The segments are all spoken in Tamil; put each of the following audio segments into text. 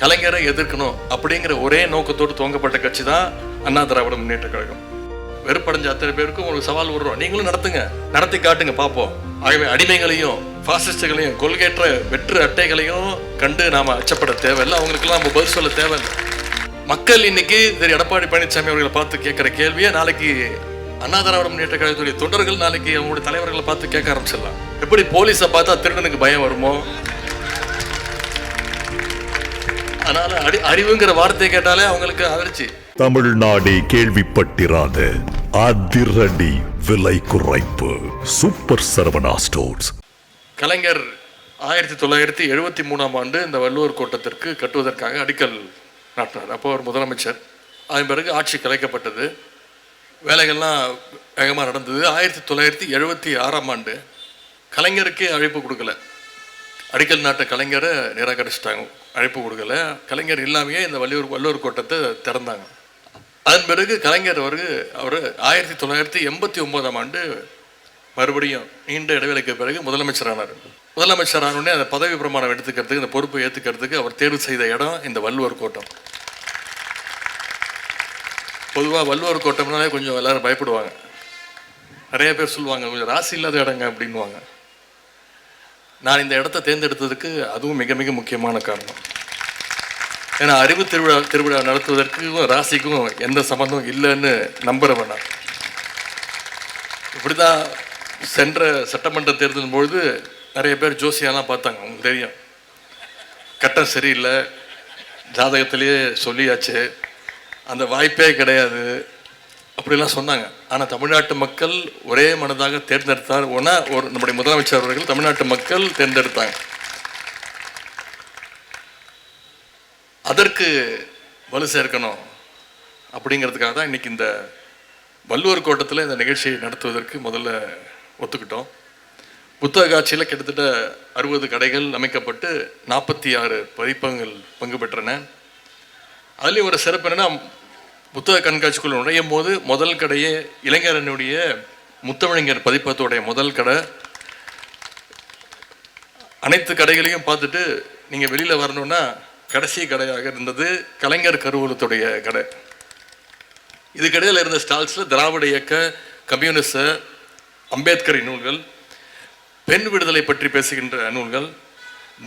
கலைஞரை எதிர்க்கணும் அப்படிங்கிற ஒரே நோக்கத்தோடு துவங்கப்பட்ட கட்சி தான் அண்ணா திராவிட முன்னேற்ற கழகம். வெறுப்படைஞ்ச அத்தனை பேருக்கும் உங்களுக்கு சவால் விடுறோம். நீங்களும் நடத்துங்க. நடத்தி காட்டுங்க பார்ப்போம். ஆகவே அடிமைகளையும் பாசிஸ்டுகளையும் கொள்கையற்ற வெற்று அட்டைகளையும் கண்டு நாம அச்சப்பட தேவையில்லை. அவங்களுக்கெல்லாம் நம்ம பதில் சொல்ல தேவையில்லை. மக்கள் இன்னைக்கு திரு. எடப்பாடி பழனிசாமி அவர்களை பார்த்து கேட்குற கேள்வியை நாளைக்கு அண்ணா திராவிட முன்னேற்ற கழகத்துடைய தொண்டர்கள் நாளைக்கு அவங்களுடைய தலைவர்களை பார்த்து கேட்க ஆரம்பிச்சிடலாம். எப்படி போலீஸை பார்த்தா திருடனுக்கு பயம் வருமோ? அதனால அடி அறிவுங்கிற வார்த்தையை கேட்டாலே அவங்களுக்கு அதிர்ச்சி. தமிழ்நாடே கேள்விப்பட்டிராத அதிரடி விலை குறைப்பு. Super Saravana stores. கலைஞர் ஆயிரத்தி தொள்ளாயிரத்தி எழுபத்தி மூணாம் ஆண்டு இந்த வள்ளுவர் கோட்டத்திற்கு கட்டுவதற்காக அடிக்கல் நாட்டினார். அப்போ அவர் முதலமைச்சர். அதன் பிறகு ஆட்சி கலைக்கப்பட்டது. வேலைகள்லாம் வேகமாக நடந்தது. ஆயிரத்தி தொள்ளாயிரத்தி எழுபத்தி ஆறாம் ஆண்டு கலைஞருக்கே அழைப்பு கொடுக்கல. அடிக்கல் நாட்டு கலைஞரை நிராகரிச்சிட்டாங்க. அழைப்பு கொடுக்கல. கலைஞர் இல்லாமையே இந்த வள்ளுவர் வள்ளுவர் கோட்டத்தை திறந்தாங்க. அதன் பிறகு கலைஞர் அவரு அவர் ஆயிரத்தி தொள்ளாயிரத்தி எண்பத்தி ஒன்பதாம் ஆண்டு மறுபடியும் நீண்ட இடைவெளிக்கு பிறகு முதலமைச்சர் ஆனார் முதலமைச்சர் ஆனோடனே அந்த பதவி பிரமாணம் எடுத்துக்கிறதுக்கு இந்த பொறுப்பு ஏற்றுக்கிறதுக்கு அவர் தேர்வு செய்த இடம் இந்த வள்ளுவர் கோட்டம். பொதுவாக வள்ளுவர் கோட்டம்னாலே கொஞ்சம் எல்லாரும் பயப்படுவாங்க. நிறைய பேர் சொல்லுவாங்க கொஞ்சம் ராசி இல்லாத இடங்க அப்படின்வாங்க நான் இந்த இடத்த தேர்ந்தெடுத்ததுக்கு அதுவும் மிக மிக முக்கியமான காரணம். ஏன்னா அறிவு திருவிழா திருவிழா நடத்துவதற்கும் ராசிக்கும் எந்த சம்மந்தம் இல்லைன்னு நம்புகிறவன் நான் இப்படி தான் சென்ற சட்டமன்ற தேர்தலின் பொழுது நிறைய பேர் ஜோசியாலாம் பார்த்தாங்க. உங்களுக்கு தெரியும். கட்டம் சரியில்லை. ஜாதகத்திலேயே சொல்லியாச்சு. அந்த வாய்ப்பே கிடையாது. அப்படிலாம் சொன்னாங்க. ஆனால் தமிழ்நாட்டு மக்கள் ஒரே மனதாக தேர்ந்தெடுத்தார். ஒன்றா ஒரு நம்முடைய முதலமைச்சர் அவர்கள் தமிழ்நாட்டு மக்கள் தேர்ந்தெடுத்தாங்க. அதற்கு வலு சேர்க்கணும் அப்படிங்கிறதுக்காக தான் இன்னைக்கு இந்த வள்ளுவர் கோட்டத்தில் இந்த நிகழ்ச்சியை நடத்துவதற்கு முதல்ல ஒத்துக்கிட்டோம். புத்தக காட்சியில் கிட்டத்தட்ட அறுபது கடைகள் அமைக்கப்பட்டு நாற்பத்தி ஆறு பதிப்பகங்கள் பங்கு பெற்றன. அதுலேயும் ஒரு சிறப்பு என்னென்னா புத்தக கண்காட்சிக்குள் நுழையும் போது முதல் கடையே இளைஞரனுடைய முத்தமிழங்கர் பதிப்பத்தோடைய முதல் கடை. அனைத்து கடைகளையும் பார்த்துட்டு நீங்கள் வெளியில் வரணும்னா கடைசி கடையாக இருந்தது கலைஞர் கருவூலத்துடைய கடை. இதுக்கிடையில் இருந்த ஸ்டால்ஸில் திராவிட இயக்க கம்யூனிச அம்பேத்கரி நூல்கள் பெண் விடுதலை பற்றி பேசுகின்ற நூல்கள்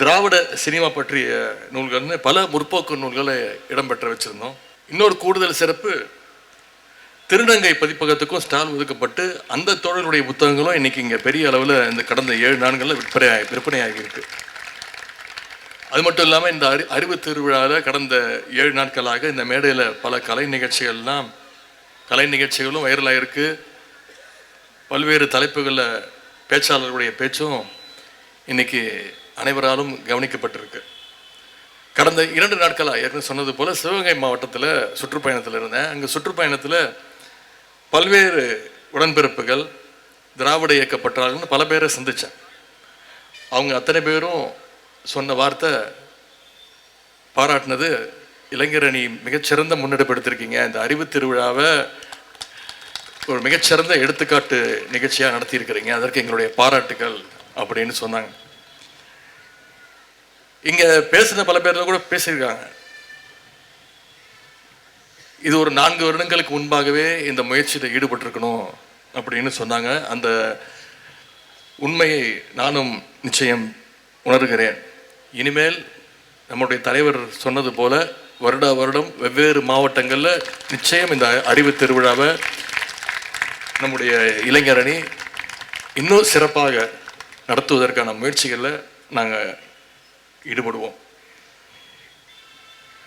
திராவிட சினிமா பற்றிய நூல்கள்னு பல முற்போக்கு நூல்களை இடம்பெற்ற வச்சுருந்தோம். இன்னொரு கூடுதல் சிறப்பு திருநங்கை பதிப்பகத்துக்கும் ஸ்டால் ஒதுக்கப்பட்டு அந்த தோழர்களுடைய புத்தகங்களும் இன்னைக்கு இங்கே பெரிய அளவில் இந்த கடந்த ஏழு நாட்களில் விற்பனை விற்பனையாகி இருக்கு அது மட்டும் இல்லாமல் இந்த அறி அறிவு திருவிழாவில் கடந்த ஏழு நாட்களாக இந்த மேடையில் பல கலை நிகழ்ச்சிகள்லாம் கலை நிகழ்ச்சிகளும் வைரலாக இருக்குது பல்வேறு தலைப்புகளில் பேச்சாளர்களுடைய பேச்சும் இன்னைக்கு அனைவராலும் கவனிக்கப்பட்டிருக்கு. கடந்த இரண்டு நாட்களாக ஏற்கனவே சொன்னது போல் சிவகங்கை மாவட்டத்தில் சுற்றுப்பயணத்தில் இருந்தேன். அங்கே சுற்றுப்பயணத்தில் பல்வேறு உடன்பிறப்புகள் திராவிட இயக்கப்பட்டார்கள்னு பல பேரை சந்தித்தேன் அவங்க அத்தனை பேரும் சொன்ன வார்த்தை பாராட்டினது. இளைஞர் அணி மிகச்சிறந்த முன்னெடுப்பு எடுத்திருக்கீங்க இந்த அறிவு திருவிழாவை ஒரு மிகச்சிறந்த எடுத்துக்காட்டு நிகழ்ச்சியாக நடத்தியிருக்கிறீங்க. அதற்கு எங்களுடைய பாராட்டுகள் அப்படின்னு சொன்னாங்க. இங்கே பேசுகிற பல பேர்ல கூட பேசியிருக்காங்க. இது ஒரு நான்கு வருடங்களுக்கு முன்பாகவே இந்த முயற்சியில் ஈடுபட்டிருக்கணும் அப்படின்னு சொன்னாங்க. அந்த உண்மையை நானும் நிச்சயம் உணர்கிறேன். இனிமேல் நம்முடைய தலைவர் சொன்னது போல வருடா வருடம் வெவ்வேறு மாவட்டங்களில் நிச்சயம் இந்த அறிவு திருவிழாவை நம்முடைய இளைஞரணி இன்னும் சிறப்பாக நடத்துவதற்கான முயற்சிகளில் நாங்கள் ஈடுபடுவோம்.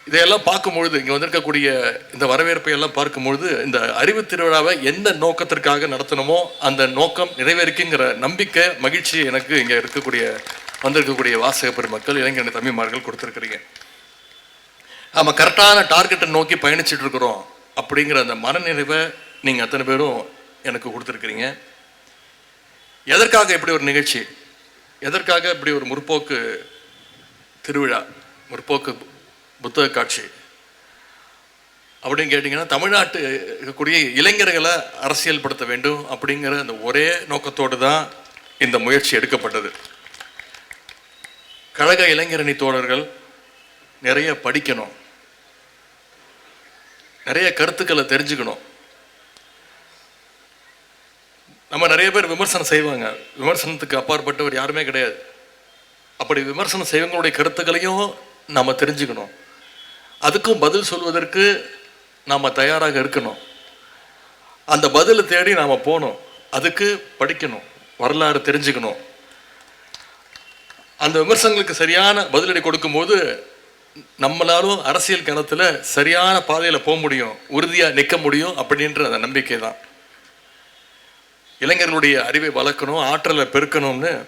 இதையெல்லாம் பார்க்கும்பொழுது இங்கே வந்திருக்கக்கூடிய இந்த வரவேற்பை எல்லாம் பார்க்கும்பொழுது இந்த அறிவு திருவிழாவை எந்த நோக்கத்திற்காக நடத்தணுமோ அந்த நோக்கம் நிறைவேறிக்குங்கிற நம்பிக்கை மகிழ்ச்சி எனக்கு இங்கே இருக்கக்கூடிய வந்திருக்கக்கூடிய வாசக பெருமக்கள் இளைஞர் தம்பிமார்கள் கொடுத்துருக்குறீங்க. நம்ம கரெக்டான டார்கெட்டை நோக்கி பயணிச்சுட்டு இருக்கிறோம் அப்படிங்கிற அந்த மனநிறைவை நீங்கள் அத்தனை பேரும் எனக்கு கொடுத்துருக்குறீங்க. எதற்காக இப்படி ஒரு நிகழ்ச்சி? எதற்காக இப்படி ஒரு முற்போக்கு திருவிழா முற்போக்கு புத்தக காட்சி அப்படின்னு கேட்டிங்கன்னா தமிழ்நாட்டு இருக்கக்கூடிய இளைஞர்களை அரசியல்படுத்த வேண்டும் அப்படிங்கிற அந்த ஒரே நோக்கத்தோடு தான் இந்த முயற்சி எடுக்கப்பட்டது. கழக இளைஞரணி தோழர்கள் நிறைய படிக்கணும். நிறைய கருத்துக்களை தெரிஞ்சுக்கணும். நம்ம நிறைய பேர் விமர்சனம் செய்வாங்க. விமர்சனத்துக்கு அப்பாற்பட்டவர் யாருமே கிடையாது. அப்படி விமர்சனம் செய்வங்களுடைய கருத்துக்களையும் நாம் தெரிஞ்சுக்கணும். அதுக்கும் பதில் சொல்வதற்கு நாம் தயாராக இருக்கணும். அந்த பதிலை தேடி நாம் போகணும். அதுக்கு படிக்கணும். வரலாறு தெரிஞ்சுக்கணும். அந்த விமர்சனங்களுக்கு சரியான பதிலடி கொடுக்கும்போது நம்மளாலும் அரசியல் கணத்தில் சரியான பாதையில் போக முடியும். உறுதியாக நிற்க முடியும் அப்படின்ற அந்த நம்பிக்கை தான் இளைஞர்களுடைய அறிவை வளர்க்கணும் ஆற்றலை பெருக்கணும்னு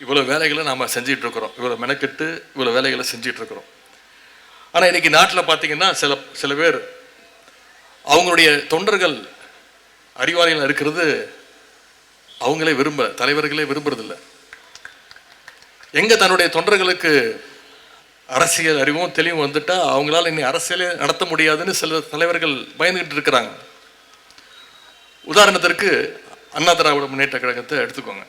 இவ்வளோ வேலைகளை நாம் செஞ்சிட்டு இருக்கிறோம் இவ்வளவு மெனக்கெட்டு இவ்வளோ வேலைகளை செஞ்சிட்டு இருக்கிறோம் ஆனா இன்னைக்கு நாட்டில் பார்த்தீங்கன்னா சில சில பேர் அவங்களுடைய தொண்டர்கள் அறிவாளிகள் இருக்கிறது அவங்களே விரும்ப தலைவர்களே விரும்புறதில்ல. எங்கே தன்னுடைய தொண்டர்களுக்கு அரசியல் அறிவும் தெளிவும் வந்துட்டால் அவங்களால இனி அரசியலே நடத்த முடியாதுன்னு சில தலைவர்கள் பயந்துகிட்டு இருக்கிறாங்க. உதாரணத்திற்கு அண்ணா திராவிட முன்னேற்ற கழகத்தை எடுத்துக்கோங்க.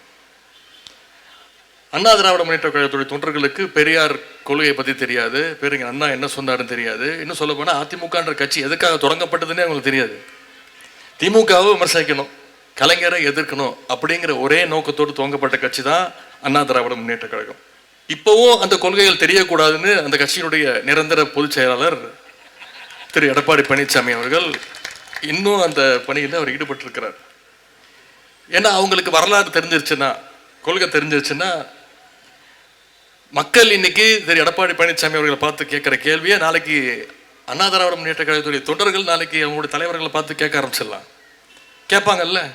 அண்ணா திராவிட முன்னேற்ற கழகத்துடைய தொண்டர்களுக்கு பெரியார் கொள்கையை பற்றி தெரியாது. பேருங்க அண்ணா என்ன சொன்னாருன்னு தெரியாது. இன்னும் சொல்ல போனால் அதிமுகன்ற கட்சி எதுக்காக தொடங்கப்பட்டதுன்னே அவங்களுக்கு தெரியாது. திமுகவை விமர்சிக்கணும் கலைஞரை எதிர்க்கணும் அப்படிங்கிற ஒரே நோக்கத்தோடு துவங்கப்பட்ட கட்சி தான் அண்ணா திராவிட முன்னேற்ற கழகம். இப்போவும் அந்த கொள்கைகள் தெரியக்கூடாதுன்னு அந்த கட்சியினுடைய நிரந்தர பொதுச் செயலாளர் திரு. எடப்பாடி பழனிசாமி அவர்கள் இன்னும் அந்த பணியில் அவர் ஈடுபட்டிருக்கிறார். ஏன்னா அவங்களுக்கு வரலாறு தெரிஞ்சிருச்சுன்னா கொள்கை தெரிஞ்சிருச்சுன்னா மக்கள் இன்னைக்கு திரு எடப்பாடி பழனிசாமி அவர்களை பார்த்து கேட்குற கேள்வியை நாளைக்கு அண்ணா திராவிட முன்னேற்ற கழகத்துடைய தொண்டர்கள் நாளைக்கு அவங்களுடைய தலைவர்களை பார்த்து கேட்க ஆரம்பிச்சிடலாம். கேட்பாங்கல்ல?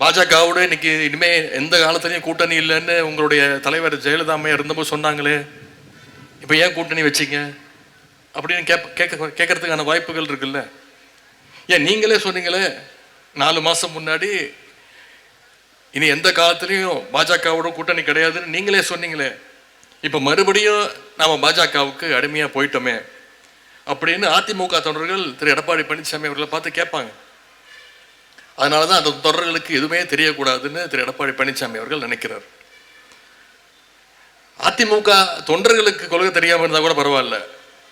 பாஜகவோட இன்னைக்கு இனிமே எந்த காலத்துலையும் கூட்டணி இல்லைன்னு உங்களுடைய தலைவர் ஜெயலலிதா அம்மையா இருந்தபோது சொன்னாங்களே. இப்போ ஏன் கூட்டணி வச்சீங்க? அப்படின்னு கேப் கேட்க கேட்கறதுக்கான வாய்ப்புகள் இருக்குல்ல. ஏன் நீங்களே சொன்னீங்களே நாலு மாதம் முன்னாடி இனி எந்த காலத்துலேயும் பாஜகவோட கூட்டணி கிடையாதுன்னு நீங்களே சொன்னீங்களே. இப்போ மறுபடியும் நாம பாஜகவுக்கு அடிமையாக போயிட்டோமே அப்படின்னு அதிமுக தொண்டர்கள் திரு எடப்பாடி பழனிசாமி அவர்களை பார்த்து கேட்பாங்க. அதனால தான் அந்த தொடர்களுக்கு எதுவுமே தெரியக்கூடாதுன்னு திரு எடப்பாடி பழனிசாமி அவர்கள் நினைக்கிறார். அதிமுக தொண்டர்களுக்கு கொள்கை தெரியாமல் இருந்தால் கூட பரவாயில்ல.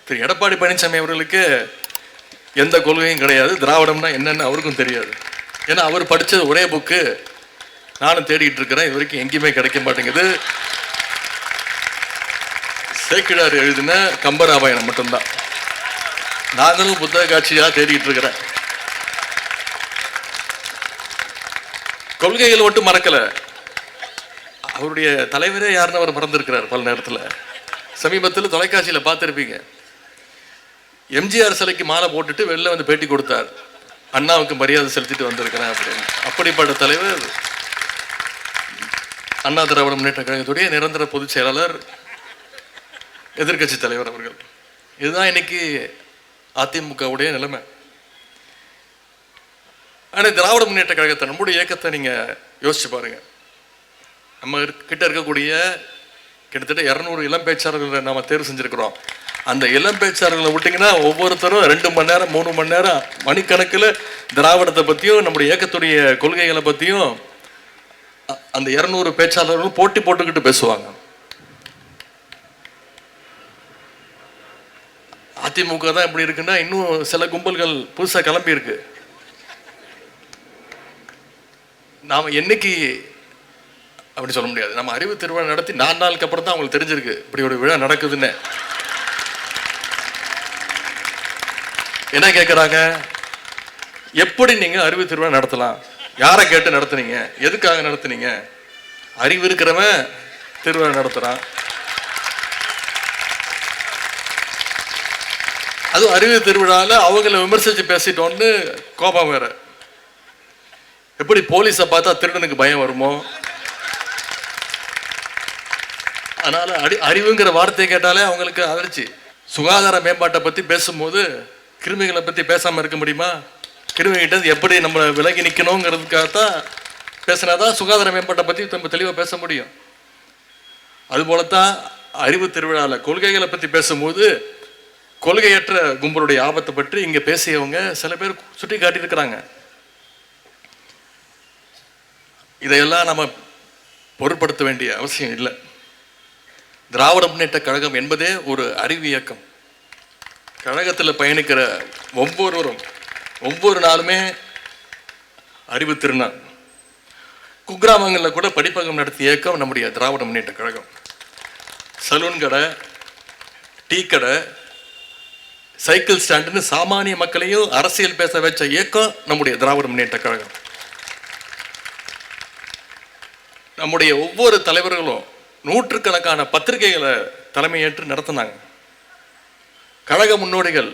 திரு எடப்பாடி பழனிசாமி அவர்களுக்கு எந்த கொள்கையும் கிடையாது. திராவிடம்னா என்னன்னு அவருக்கும் தெரியாது. ஏன்னா அவர் படித்தது ஒரே புக்கு நானும் தேடிட்டு இருக்கிறேன். இது வரைக்கும் எங்கேயுமே கிடைக்க மாட்டேங்குது. சேக்கிழார் எழுதின கம்பராமாயணம் மட்டும்தான். நாங்களும் புத்தக காட்சியாக தேடிக்கிட்டு இருக்கிறேன். கொள்கைகள் மட்டும் மறக்கலை. அவருடைய தலைவரே யாருன்னு அவர் மறந்துருக்கிறார் பல நேரத்தில். சமீபத்தில் தொலைக்காட்சியில் பார்த்துருப்பீங்க. எம்ஜிஆர் சிலைக்கு மாலை போட்டுட்டு வெளில வந்து பேட்டி கொடுத்தார். அண்ணாவுக்கு மரியாதை செலுத்திட்டு வந்திருக்கிறேன் அப்படின்னு. அப்படிப்பட்ட தலைவர் அண்ணா திராவிட முன்னேற்ற கழகத்துடைய நிரந்தர பொதுச் செயலாளர் எதிர்கட்சி தலைவர் அவர்கள். இதுதான் இன்னைக்கு அதிமுகவுடைய நிலைமை. ஆனால் திராவிட முன்னேற்ற கழகத்தை நம்முடைய இயக்கத்தை நீங்கள் யோசிச்சு பாருங்கள் நம்ம கிட்ட இருக்கக்கூடிய கிட்டத்தட்ட இரநூறு இளம் பேச்சாளர்களை நாம தேர்வு செஞ்சுருக்கிறோம். அந்த இளம் பேச்சாளர்களை விட்டிங்கன்னா ஒவ்வொருத்தரும் ரெண்டு மணி நேரம் மூணு மணி நேரம் மணிக்கணக்கில் திராவிடத்தை பற்றியும் நம்முடைய இயக்கத்துடைய கொள்கைகளை பற்றியும் அந்த இரநூறு பேச்சாளர்களும் போட்டி போட்டுக்கிட்டு பேசுவாங்க. அதிமுக தான் இப்படி இருக்குன்னா இன்னும் சில கும்பல்கள் புதுசாக கிளம்பியிருக்கு நாம் என்னைக்கு அப்படி சொல்ல முடியாது. நம்ம அறிவு திருவிழா நடத்தி நாலு நாளுக்கு அப்புறம் தான் அவங்களுக்கு தெரிஞ்சிருக்கு இப்படி ஒரு விழா நடக்குதுன்னு. என்ன கேட்குறாங்க எப்படி நீங்கள் அறிவு திருவிழா நடத்தலாம்? யாரை கேட்டு நடத்துனீங்க? எதுக்காக நடத்துனீங்க? அறிவு இருக்கிறவன் திருவிழா நடத்துகிறான் அதுவும் அறிவு திருவிழாவில் அவங்கள விமர்சித்து பேசிட்டோன்னு கோபம் வேற. எப்படி போலீஸை பார்த்தா திருடனுக்கு பயம் வருமோ? அதனால அடி அறிவுங்கிற வார்த்தையை கேட்டாலே அவங்களுக்கு அதிர்ச்சி. சுகாதார மேம்பாட்டை பற்றி பேசும்போது கிருமிகளை பற்றி பேசாமல் இருக்க முடியுமா? கிருமிகிட்ட எப்படி நம்ம விலகி நிற்கணுங்கிறதுக்காகத்தான் பேசினாதான் சுகாதார மேம்பாட்டை பற்றி நம்ம தெளிவாக பேச முடியும். அதுபோல தான் அறிவு திருவிழாவில் கொள்கைகளை பற்றி பேசும்போது கொள்கையற்ற கும்பலுடைய ஆபத்தை பற்றி இங்கே பேசியவங்க சில பேர் சுட்டி காட்டியிருக்கிறாங்க. இதையெல்லாம் நம்ம பொருட்படுத்த வேண்டிய அவசியம் இல்லை. திராவிட முன்னேற்ற கழகம் என்பதே ஒரு அறிவு இயக்கம். கழகத்தில் பயணிக்கிற ஒவ்வொருவரும் ஒவ்வொரு நாளுமே அறிவு திருநாள். குக்கிராமங்களில் கூட படிப்பகம் நடத்திய இயக்கம் நம்முடைய திராவிட முன்னேற்ற கழகம். சலூன் கடை டீ கடை சைக்கிள் ஸ்டாண்டுன்னு சாமானிய மக்களையும் அரசியல் பேச வச்ச இயக்கம் நம்முடைய திராவிட முன்னேற்ற கழகம். நம்முடைய ஒவ்வொரு தலைவர்களும் நூற்றுக்கணக்கான பத்திரிகைகளை தலைமையேற்று நடத்தினாங்க. கழக முன்னோடிகள்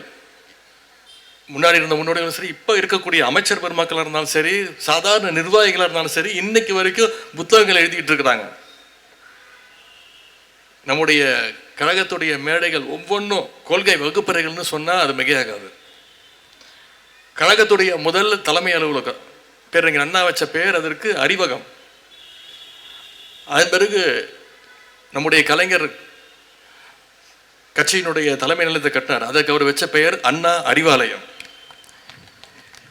முன்னாடி இருந்த முன்னோடிகளும் சரி இப்போ இருக்கக்கூடிய அமைச்சர் பெருமக்களாக இருந்தாலும் சரி சாதாரண நிர்வாகிகளாக இருந்தாலும் சரி இன்னைக்கு வரைக்கும் புத்தகங்கள் எழுதிக்கிட்டு இருக்கிறாங்க. நம்முடைய கழகத்துடைய மேடைகள் ஒவ்வொன்றும் கொள்கை வகுப்பறைகள்னு சொன்னால் அது மிகையாகாது. கழகத்துடைய முதல் தலைமை அலுவலகம் பேரறிஞர் அண்ணா வச்ச பேர் அதற்கு அறிவகம். அதன் பிறகு நம்முடைய கலைஞர் கட்சியினுடைய தலைமை நிலையத்தை கட்டினார். அதற்கு அவர் வச்ச பெயர் அண்ணா அறிவாலயம்.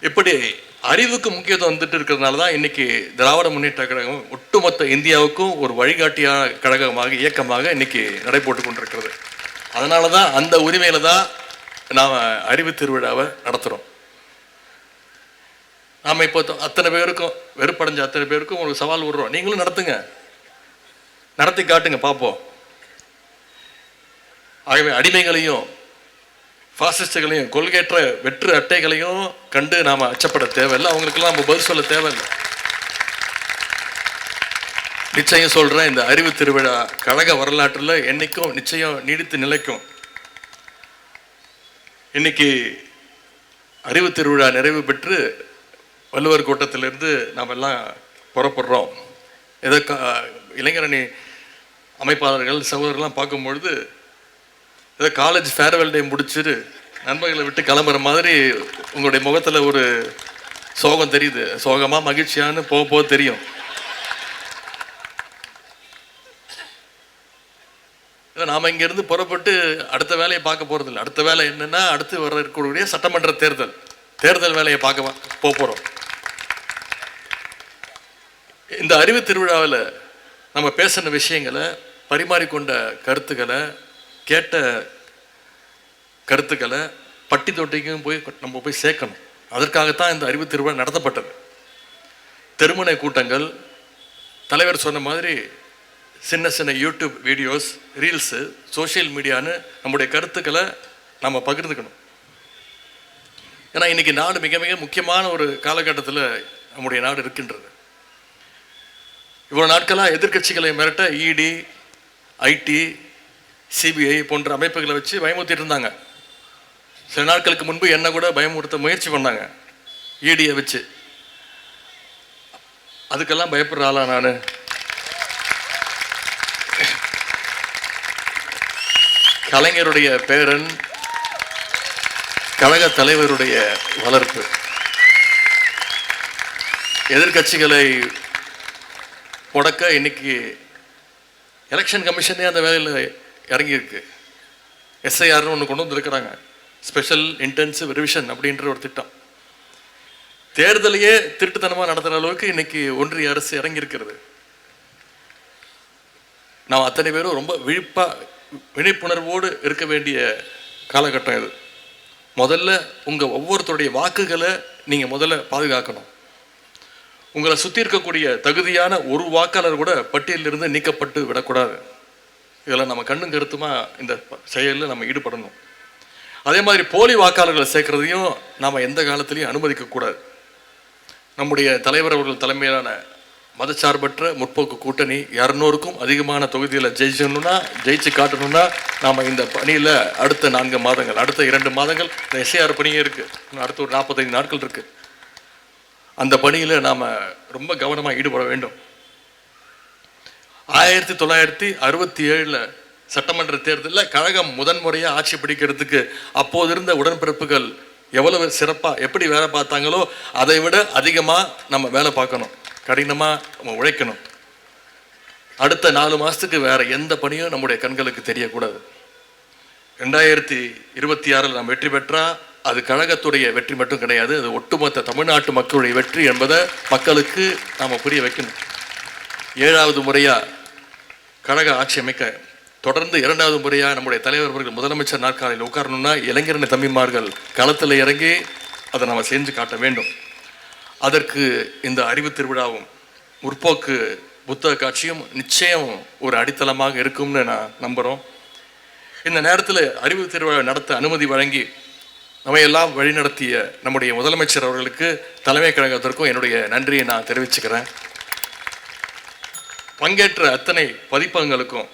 இப்படி அறிவுக்கு முக்கியத்துவம் வந்துட்டு இருக்கிறதுனால தான் இன்னைக்கு திராவிட முன்னேற்ற கழகம் ஒட்டுமொத்த இந்தியாவுக்கும் ஒரு வழிகாட்டியான கழகமாக இயக்கமாக இன்னைக்கு நடைபோட்டு கொண்டிருக்கிறது. அதனால தான் அந்த உரிமையில தான் நாம் அறிவு திருவிழாவை நடத்துகிறோம் நாம் இப்போ அத்தனை பேருக்கும் வெறுப்படைஞ்ச அத்தனை பேருக்கும் ஒரு சவால் விடுறோம். நீங்களும் நடத்துங்க. நடத்தி காட்டுங்க பார்ப்போம் ஆகவே அடிமைகளையும் ஃபாசிஸ்டுகளையும் கொள்கையற்ற வெற்று அட்டைகளையும் கண்டு நாம் அச்சப்பட தேவையில்லை. அவங்களுக்கெல்லாம் நம்ம பதில் சொல்ல தேவையில்லை. நிச்சயம் சொல்கிறேன் இந்த அறிவு திருவிழா கழக வரலாற்றில் என்னைக்கும் நிச்சயம் நீடித்து நிலைக்கும். இன்னைக்கு அறிவு திருவிழா நிறைவு பெற்று வள்ளுவர் கூட்டத்திலிருந்து நாம் எல்லாம் புறப்படுறோம். எதோ இளைஞரணி அமைப்பாளர்கள் சகோதரர்லாம் பார்க்கும்பொழுது ஏதோ காலேஜ் ஃபேர்வெல் டே முடிச்சுட்டு நண்பர்களை விட்டு கிளம்புற மாதிரி உங்களுடைய முகத்தில் ஒரு சோகம் தெரியுது. சோகமாக மகிழ்ச்சியான்னு போக போக தெரியும். ஏதோ இங்கேருந்து புறப்பட்டு அடுத்த வேலையை பார்க்க போறதில்லை. அடுத்த வேலை என்னென்னா அடுத்து வர இருக்கக்கூடிய சட்டமன்ற தேர்தல். தேர்தல் வேலையை பார்க்க போக போகிறோம் இந்த அறிவு திருவிழாவில் நம்ம பேசின விஷயங்களை பரிமாறிக்கொண்ட கருத்துக்களை கேட்ட கருத்துக்களை பட்டி தொட்டிக்கும் போய் நம்ம போய் சேர்க்கணும். அதற்காகத்தான் இந்த அறிவு திருவிழா நடத்தப்பட்டது. தெருமுனை கூட்டங்கள் தலைவர் சொன்ன மாதிரி சின்ன சின்ன யூடியூப் வீடியோஸ் ரீல்ஸு சோஷியல் மீடியான்னு நம்முடைய கருத்துக்களை நம்ம பகிர்ந்துக்கணும். ஏன்னா இன்னைக்கு நாடு மிக மிக முக்கியமான ஒரு காலகட்டத்தில் நம்முடைய நாடு இருக்கின்றது. இவ்வளோ நாட்களாக எதிர்க்கட்சிகளை மிரட்ட இடி ஐடி சிபிஐ போன்ற அமைப்புகளை வச்சு பயமுறுத்திட்டு இருந்தாங்க. சில நாட்களுக்கு முன்பு என்ன கூட பயமுறுத்த முயற்சி பண்ணாங்க. இடியை வச்சு. அதுக்கெல்லாம் பயப்படுற ஆளா நான். கலைஞருடைய பேரன் கழக தலைவருடைய வளர்ப்பு. எதிர்க்கட்சிகளை முடக்க இன்னைக்கு எலெக்ஷன் கமிஷனே அந்த வேலையில் இறங்கியிருக்கு. எஸ்ஐஆர்னு ஒன்று கொண்டு வந்திருக்கிறாங்க. ஸ்பெஷல் இன்டென்சிவ் ரிவிஷன் அப்படின்ற ஒரு திட்டம். தேர்தலையே திருட்டுத்தனமாக நடத்துகிற அளவுக்கு இன்னைக்கு ஒன்றிய அரசு இறங்கியிருக்கிறது. நாம் அத்தனை பேரும் ரொம்ப விழிப்பாக விழிப்புணர்வோடு இருக்க வேண்டிய காலகட்டம் இது. முதல்ல உங்கள் ஒவ்வொருத்தருடைய வாக்குகளை நீங்கள் முதல்ல பாதுகாக்கணும். உங்களை சுற்றி இருக்கக்கூடிய தகுதியான ஒரு வாக்காளர் கூட பட்டியலிருந்து நீக்கப்பட்டு விடக்கூடாது. இதில் நம்ம கண்ணும் கருத்துமாக இந்த செயலில் நம்ம ஈடுபடணும். அதே மாதிரி போலி வாக்காளர்களை சேர்க்கறதையும் நாம் எந்த காலத்திலையும் அனுமதிக்கக்கூடாது நம்முடைய தலைவர் அவர்கள் தலைமையிலான மதச்சார்பற்ற முற்போக்கு கூட்டணி இரநூறுக்கும் அதிகமான தொகுதியில் ஜெயிச்சணும்னா ஜெயிச்சு காட்டணும்னா நாம் இந்த பணியில் அடுத்த நான்கு மாதங்கள் அடுத்த இரண்டு மாதங்கள் இந்த எஸ்ஏஆர் பணியே இருக்குது அடுத்த ஒரு நாற்பத்தைந்து நாட்கள் இருக்குது அந்த பணியில் நாம் ரொம்ப கவனமாக ஈடுபட வேண்டும். ஆயிரத்தி தொள்ளாயிரத்தி அறுபத்தி ஏழில் சட்டமன்ற தேர்தலில் கழகம் முதன்முறையாக ஆட்சி பிடிக்கிறதுக்கு அப்போது இருந்த உடன்பிறப்புகள் எவ்வளவு சிறப்பாக எப்படி வேலை பார்த்தாங்களோ அதை விட அதிகமாக நம்ம வேலை பார்க்கணும். கடினமாக நம்ம உழைக்கணும். அடுத்த நாலு மாதத்துக்கு வேறு எந்த பணியும் நம்முடைய கண்களுக்கு தெரியக்கூடாது. ரெண்டாயிரத்தி இருபத்தி ஆறில் நாம் வெற்றி பெற்றால் அது கழகத்துடைய வெற்றி மட்டும் கிடையாது அது ஒட்டுமொத்த தமிழ்நாட்டு மக்களுடைய வெற்றி என்பதை மக்களுக்கு நாம் புரிய வைக்கணும். ஏழாவது முறையாக கழக ஆட்சி அமைக்க தொடர்ந்து இரண்டாவது முறையாக நம்முடைய தலைவர் அவர்கள் முதலமைச்சர் நாற்காலியில் உட்காரணும்னா இளைஞரணி தம்பிமார்கள் களத்தில் இறங்கி அதை நம்ம செஞ்சு காட்ட வேண்டும். அதற்கு இந்த அறிவு திருவிழாவும் முற்போக்கு புத்தக காட்சியும் நிச்சயம் ஒரு அடித்தளமாக இருக்கும்னு நான் நம்புகிறோம் இந்த நேரத்தில் அறிவு திருவிழா நடத்த அனுமதி வழங்கி நம்ம எல்லாம் வழிநடத்திய நம்முடைய முதலமைச்சர் அவர்களுக்கு தலைமை கழகத்திற்கும் என்னுடைய நன்றியை நான் தெரிவிச்சுக்கிறேன். பங்கேற்ற அத்தனை பதிப்பகங்களுக்கும்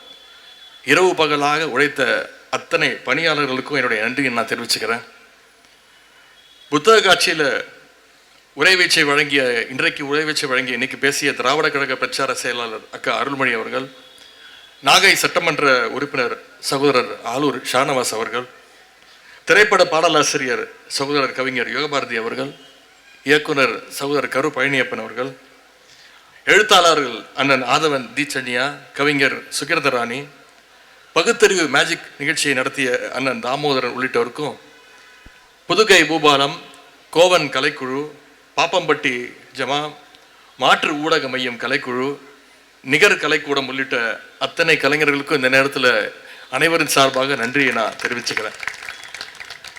இரவு பகலாக உழைத்த அத்தனை பணியாளர்களுக்கும் என்னுடைய நன்றியை நான் தெரிவிச்சுக்கிறேன். புத்தக காட்சியில் உரைவீச்சை வழங்கிய இன்றைக்கு உரைவீச்சை வழங்கிய இன்னைக்கு பேசிய திராவிட கழக பிரச்சார செயலாளர் அக்கா அருள்மொழி அவர்கள் நாகை சட்டமன்ற உறுப்பினர் சகோதரர் ஆலூர் ஷானவாஸ் அவர்கள் திரைப்பட பாடலாசிரியர் சகோதரர் கவிஞர் யோகபாரதி அவர்கள் இயக்குனர் சகோதரர் கரு பழனியப்பன் அவர்கள் எழுத்தாளர்கள் அண்ணன் ஆதவன் தீச்சன்யா கவிஞர் சுகிரதராணி பகுத்தறிவு மேஜிக் நிகழ்ச்சியை நடத்திய அண்ணன் தாமோதரன் உள்ளிட்டோருக்கும் புதுகை பூபாலம் கோவன் கலைக்குழு பாப்பம்பட்டி ஜமா மாற்று ஊடக மையம் கலைக்குழு நிகர் கலைக்கூடம் உள்ளிட்ட அத்தனை கலைஞர்களுக்கும் இந்த நேரத்தில் அனைவரின் சார்பாக நன்றியை நான் தெரிவிச்சுக்கிறேன்.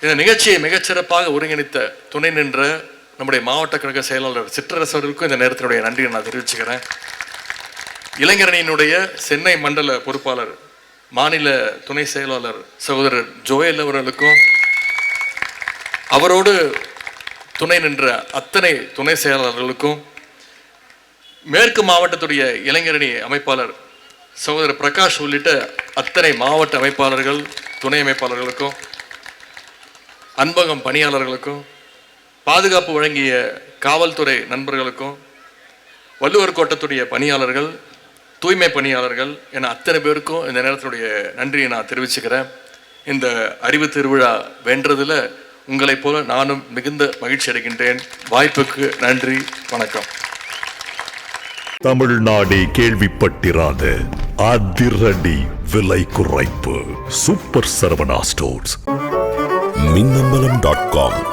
இந்த நிகழ்ச்சியை மிகச்சிறப்பாக ஒருங்கிணைத்த துணை நின்ற நம்முடைய மாவட்ட கழக செயலாளர் சிற்றரசர்களுக்கும் இந்த நேரத்தினுடைய நன்றியை நான் தெரிவிச்சுக்கிறேன். இளைஞரணியினுடைய சென்னை மண்டல பொறுப்பாளர் மாநில துணை செயலாளர் சகோதரர் ஜோயல் அவர்களுக்கும் அவரோடு துணை நின்ற அத்தனை துணை செயலாளர்களுக்கும் மேற்கு மாவட்டத்துடைய இளைஞரணி அமைப்பாளர் சகோதரர் பிரகாஷ் உள்ளிட்ட அத்தனை மாவட்ட அமைப்பாளர்கள் துணை அமைப்பாளர்களுக்கும் அன்பகம் பணியாளர்களுக்கும் பாதுகாப்பு வழங்கிய காவல்துறை நண்பர்களுக்கும் வள்ளுவர் கோட்டத்துடைய பணியாளர்கள் தூய்மை பணியாளர்கள் என அத்தனை பேருக்கும் இந்த நேரத்தினுடைய நன்றியை நான் தெரிவிச்சுக்கிறேன். இந்த அறிவு திருவிழா வென்றதில் உங்களைப் போல நானும் மிகுந்த மகிழ்ச்சி அடைகின்றேன். வாய்ப்புக்கு நன்றி வணக்கம். தமிழ்நாடே கேள்விப்பட்டிராத அதிரடி விலை குறைப்பு. Super Saravana stores. Minnambalam dot com.